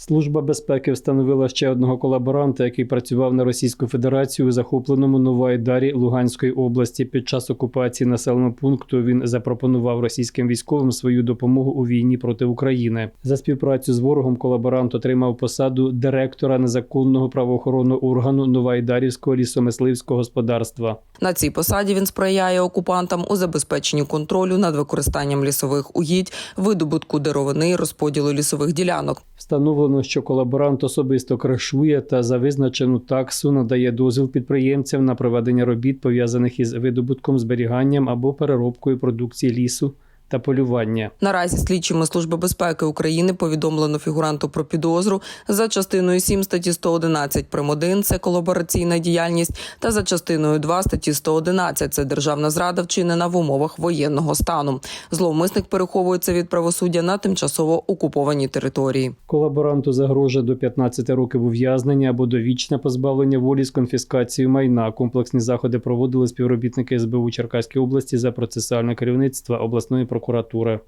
Служба безпеки встановила ще одного колаборанта, який працював на Російську Федерацію у захопленому Новоайдарі Луганської області. Під час окупації населеного пункту він запропонував російським військовим свою допомогу у війні проти України. За співпрацю з ворогом колаборант отримав посаду директора незаконного правоохоронного органу Новоайдарівського лісомисливського господарства. На цій посаді він сприяє окупантам у забезпеченні контролю над використанням лісових угідь, видобутку деревини, розподілу лісових ділянок. Встановлено, що колаборант особисто кришує та за визначену таксу надає дозвіл підприємцям на проведення робіт, пов'язаних із видобутком, зберіганням або переробкою продукції лісу та полювання. Наразі слідчими Служби безпеки України повідомлено фігуранту про підозру за частиною 7 статті 111 прим. 1 – це колабораційна діяльність, та за частиною 2 статті 111 – це державна зрада, вчинена в умовах воєнного стану. Зловмисник переховується від правосуддя на тимчасово окупованій території. Колаборанту загрожує до 15 років ув'язнення або довічне позбавлення волі з конфіскацією майна. Комплексні заходи проводили співробітники СБУ Черкаської області за процесуальне керівництво обласної прокуратури. прокуратура